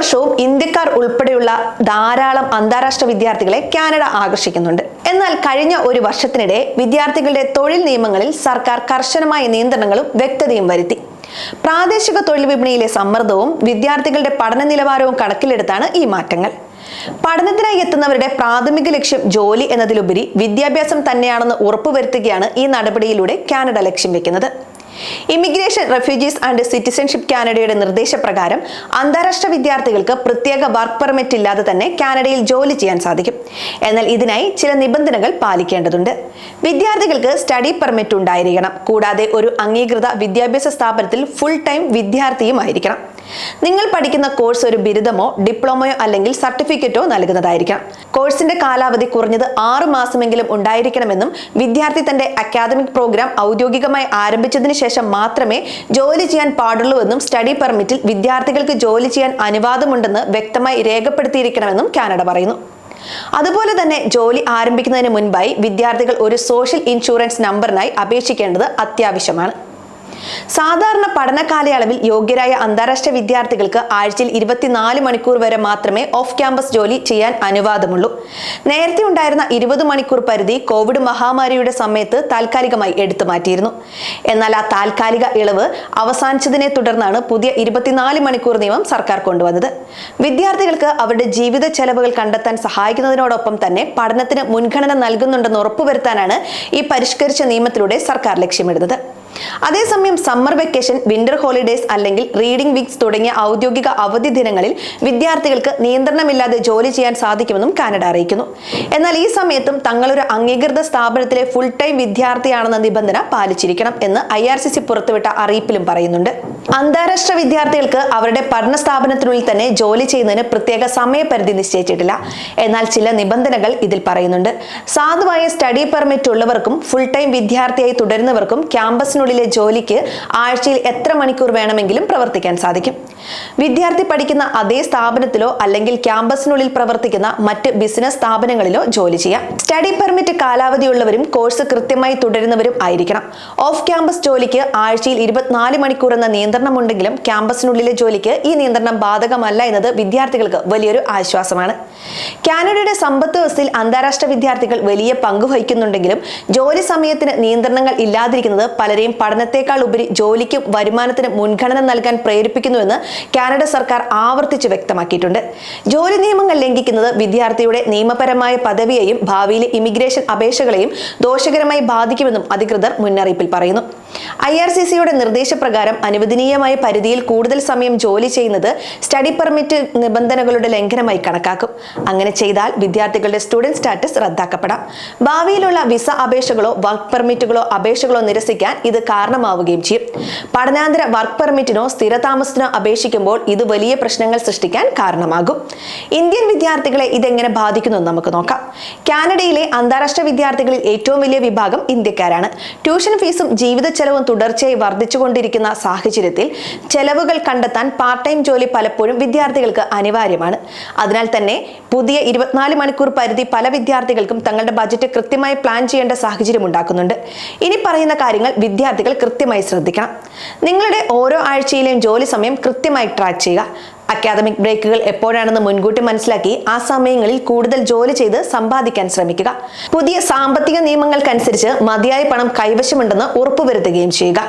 വർഷവും ഇന്ത്യക്കാർ ഉൾപ്പെടെയുള്ള ധാരാളം അന്താരാഷ്ട്ര വിദ്യാർത്ഥികളെ കാനഡ ആകർഷിക്കുന്നുണ്ട്. എന്നാൽ കഴിഞ്ഞ ഒരു വർഷത്തിനിടെ വിദ്യാർത്ഥികളുടെ തൊഴിൽ നിയമങ്ങളിൽ സർക്കാർ കർശനമായ നിയന്ത്രണങ്ങളും വ്യക്തതയും വരുത്തി. പ്രാദേശിക തൊഴിൽ വിപണിയിലെ സമ്മർദ്ദവും വിദ്യാർത്ഥികളുടെ പഠന നിലവാരവും കണക്കിലെടുത്താണ് ഈ മാറ്റങ്ങൾ. പഠനത്തിനായി എത്തുന്നവരുടെ പ്രാഥമിക ലക്ഷ്യം ജോലി എന്നതിലുപരി വിദ്യാഭ്യാസം തന്നെയാണെന്ന് ഉറപ്പുവരുത്തുകയാണ് ഈ നടപടിയിലൂടെ കാനഡ ലക്ഷ്യം വെക്കുന്നത്. ഇമിഗ്രേഷൻ റെഫ്യൂജീസ് ആൻഡ് സിറ്റിസൺഷിപ്പ് കാനഡയുടെ നിർദ്ദേശപ്രകാരം അന്താരാഷ്ട്ര വിദ്യാർത്ഥികൾക്ക് പ്രത്യേക വർക്ക് പെർമിറ്റ് ഇല്ലാതെ തന്നെ കാനഡയിൽ ജോലി ചെയ്യാൻ സാധിക്കും. എന്നാൽ ഇതിനായി ചില നിബന്ധനകൾ പാലിക്കേണ്ടതുണ്ട്. വിദ്യാർത്ഥികൾക്ക് സ്റ്റഡി പെർമിറ്റ് ഉണ്ടായിരിക്കണം. കൂടാതെ ഒരു അംഗീകൃത വിദ്യാഭ്യാസ സ്ഥാപനത്തിൽ ഫുൾ ടൈം വിദ്യാർത്ഥിയുമായിരിക്കണം. നിങ്ങൾ പഠിക്കുന്ന കോഴ്സ് ഒരു ബിരുദമോ ഡിപ്ലോമയോ അല്ലെങ്കിൽ സർട്ടിഫിക്കറ്റോ നൽകുന്നതായിരിക്കാം. കോഴ്സിന്റെ കാലാവധി കുറഞ്ഞത് ആറു മാസമെങ്കിലും ഉണ്ടായിരിക്കണമെന്നും വിദ്യാർത്ഥി തന്റെ അക്കാദമിക് പ്രോഗ്രാം ഔദ്യോഗികമായി ആരംഭിച്ചതിന് ശേഷം മാത്രമേ ജോലി ചെയ്യാൻ പാടുള്ളൂ എന്നും സ്റ്റഡി പെർമിറ്റിൽ വിദ്യാർത്ഥികൾക്ക് ജോലി ചെയ്യാൻ അനുവാദമുണ്ടെന്ന് വ്യക്തമായി രേഖപ്പെടുത്തിയിരിക്കണമെന്നും കാനഡ പറയുന്നു. അതുപോലെ തന്നെ ജോലി ആരംഭിക്കുന്നതിന് മുൻപായി വിദ്യാർത്ഥികൾ ഒരു സോഷ്യൽ ഇൻഷുറൻസ് നമ്പറിനായി അപേക്ഷിക്കേണ്ടത് അത്യാവശ്യമാണ്. സാധാരണ പഠന കാലയളവിൽ യോഗ്യരായ അന്താരാഷ്ട്ര വിദ്യാർത്ഥികൾക്ക് ആഴ്ചയിൽ ഇരുപത്തിനാല് മണിക്കൂർ വരെ മാത്രമേ ഓഫ് ക്യാമ്പസ് ജോലി ചെയ്യാൻ അനുവാദമുള്ളൂ. നേരത്തെ ഉണ്ടായിരുന്ന ഇരുപത് മണിക്കൂർ പരിധി കോവിഡ് മഹാമാരിയുടെ സമയത്ത് താൽക്കാലികമായി എടുത്തു മാറ്റിയിരുന്നു. എന്നാൽ ആ താൽക്കാലിക ഇളവ് അവസാനിച്ചതിനെ തുടർന്നാണ് പുതിയ ഇരുപത്തിനാല് മണിക്കൂർ നിയമം സർക്കാർ കൊണ്ടുവന്നത്. വിദ്യാർത്ഥികൾക്ക് അവരുടെ ജീവിത ചെലവുകൾ കണ്ടെത്താൻ സഹായിക്കുന്നതിനോടൊപ്പം തന്നെ പഠനത്തിന് മുൻഗണന നൽകുന്നുണ്ടെന്ന് ഉറപ്പുവരുത്താനാണ് ഈ പരിഷ്കരിച്ച നിയമത്തിലൂടെ സർക്കാർ ലക്ഷ്യമിടുന്നത്. അതേസമയം സമ്മർ വെക്കേഷൻ വിന്റർ ഹോളിഡേസ് അല്ലെങ്കിൽ റീഡിംഗ് വീക്സ് തുടങ്ങിയ ഔദ്യോഗിക അവധി ദിനങ്ങളിൽ വിദ്യാർത്ഥികൾക്ക് നിയന്ത്രണമില്ലാതെ ജോലി ചെയ്യാൻ സാധിക്കുമെന്നും കാനഡ അറിയിക്കുന്നു. എന്നാൽ ഈ സമയത്തും തങ്ങളൊരു അംഗീകൃത സ്ഥാപനത്തിലെ ഫുൾ ടൈം വിദ്യാർത്ഥിയാണെന്ന നിബന്ധന പാലിച്ചിരിക്കണം എന്ന് ഐ ആർ സി സി പുറത്തുവിട്ട അറിയിപ്പിലും പറയുന്നുണ്ട്. അന്താരാഷ്ട്ര വിദ്യാർത്ഥികൾക്ക് അവരുടെ പഠന സ്ഥാപനത്തിനുള്ളിൽ തന്നെ ജോലി ചെയ്യുന്നതിന് പ്രത്യേക സമയപരിധി നിശ്ചയിച്ചിട്ടില്ല. എന്നാൽ ചില നിബന്ധനകൾ ഇതിൽ പറയുന്നുണ്ട്. സാധുവായ സ്റ്റഡി പെർമിറ്റ് ഉള്ളവർക്കും ഫുൾ ടൈം വിദ്യാർത്ഥിയായി തുടരുന്നവർക്കും ക്യാമ്പസിനുള്ളിലെ ജോലിക്ക് ആഴ്ചയിൽ എത്ര മണിക്കൂർ വേണമെങ്കിലും പ്രവർത്തിക്കാൻ സാധിക്കും. വിദ്യാർത്ഥി പഠിക്കുന്ന അതേ സ്ഥാപനത്തിലോ അല്ലെങ്കിൽ ക്യാമ്പസിനുള്ളിൽ പ്രവർത്തിക്കുന്ന മറ്റ് ബിസിനസ് സ്ഥാപനങ്ങളിലോ ജോലി ചെയ്യാം. സ്റ്റഡി പെർമിറ്റ് കാലാവധിയുള്ളവരും കോഴ്സ് കൃത്യമായി തുടരുന്നവരും ആയിരിക്കണം. ഓഫ് ക്യാമ്പസ് ജോലിക്ക് ആഴ്ചയിൽ ഇരുപത്തിനാല് മണിക്കൂർ എന്ന നിയന്ത്രണമുണ്ടെങ്കിലും ക്യാമ്പസിനുള്ളിലെ ജോലിക്ക് ഈ നിയന്ത്രണം ബാധകമല്ല എന്നത് വിദ്യാർത്ഥികൾക്ക് വലിയൊരു ആശ്വാസമാണ്. കാനഡയുടെ സമ്പത്ത് വ്യവസ്ഥയിൽ അന്താരാഷ്ട്ര വിദ്യാർത്ഥികൾ വലിയ പങ്ക് വഹിക്കുന്നുണ്ടെങ്കിലും ജോലി സമയത്തിന് നിയന്ത്രണങ്ങൾ ഇല്ലാതിരിക്കുന്നത് പലരെയും പഠനത്തെക്കാൾ ഉപരി ജോലിക്കും വരുമാനത്തിനും മുൻഗണന നൽകാൻ പ്രേരിപ്പിക്കുന്നുവെന്ന് കാനഡ സർക്കാർ ആവർത്തിച്ച് വ്യക്തമാക്കിയിട്ടുണ്ട്. ജോലി നിയമങ്ങൾ ലംഘിക്കുന്നത് വിദ്യാർത്ഥിയുടെ നിയമപരമായ പദവിയെയും ഭാവിയിലെ ഇമിഗ്രേഷൻ അപേക്ഷകളെയും ദോഷകരമായി ബാധിക്കുമെന്നും അധികൃതർ മുന്നറിയിപ്പിൽ പറയുന്നു. ഐ ആർ സി സിയുടെ നിർദ്ദേശപ്രകാരം അനുവദനീയമായ പരിധിയിൽ കൂടുതൽ സമയം ജോലി ചെയ്യുന്നത് സ്റ്റഡി പെർമിറ്റ് നിബന്ധനകളുടെ ലംഘനമായി കണക്കാക്കും. അങ്ങനെ ചെയ്താൽ വിദ്യാർത്ഥികളുടെ സ്റ്റുഡന്റ് സ്റ്റാറ്റസ് റദ്ദാക്കപ്പെടാം. ഭാവിയിലുള്ള വിസ അപേക്ഷകളോ വർക്ക് പെർമിറ്റുകളോ അപേക്ഷകളോ നിരസിക്കാൻ ഇത് കാരണമാവുകയും ചെയ്യും. പഠനാന്തര വർക്ക് പെർമിറ്റിനോ സ്ഥിരതാമസത്തിനോ അപേക്ഷിക്കുമ്പോൾ ഇത് വലിയ പ്രശ്നങ്ങൾ സൃഷ്ടിക്കാൻ കാരണമാകും. ഇന്ത്യൻ വിദ്യാർത്ഥികളെ ഇതെങ്ങനെ ബാധിക്കുന്നു നമുക്ക് നോക്കാം. കാനഡയിലെ അന്താരാഷ്ട്ര വിദ്യാർത്ഥികളിൽ ഏറ്റവും വലിയ വിഭാഗം ഇന്ത്യക്കാരാണ്. ട്യൂഷൻ ഫീസും ജീവിത ചെലവും തുടർച്ചയായി വർദ്ധിച്ചുകൊണ്ടിരിക്കുന്ന സാഹചര്യത്തിൽ ചെലവുകൾ കണ്ടെത്താൻ പാർട്ട് ടൈം ജോലി പലപ്പോഴും വിദ്യാർത്ഥികൾക്ക് അനിവാര്യമാണ്. അതിനാൽ തന്നെ പുതിയ ഇരുപത്തിനാല് മണിക്കൂർ പരിധി പല വിദ്യാർത്ഥികൾക്കും തങ്ങളുടെ ബജറ്റ് കൃത്യമായി പ്ലാൻ ചെയ്യേണ്ട സാഹചര്യം ഉണ്ടാക്കുന്നുണ്ട്. ഇനി പറയുന്ന കാര്യങ്ങൾ വിദ്യാർത്ഥികൾ കൃത്യമായി ശ്രദ്ധിക്കണം. നിങ്ങളുടെ ഓരോ ആഴ്ചയിലെയും ജോലി സമയം കൃത്യമായി ട്രാക്ക് ചെയ്യുക. അക്കാദമിക് ബ്രേക്കുകൾ എപ്പോഴാണെന്ന് മുൻകൂട്ടി മനസ്സിലാക്കി ആ സമയങ്ങളിൽ കൂടുതൽ ജോലി ചെയ്ത് സമ്പാദിക്കാൻ ശ്രമിക്കുക. പുതിയ സാമ്പത്തിക നിയമങ്ങൾക്കനുസരിച്ച് മതിയായ പണം കൈവശമുണ്ടെന്ന് ഉറപ്പുവരുത്തുകയും ചെയ്യുക.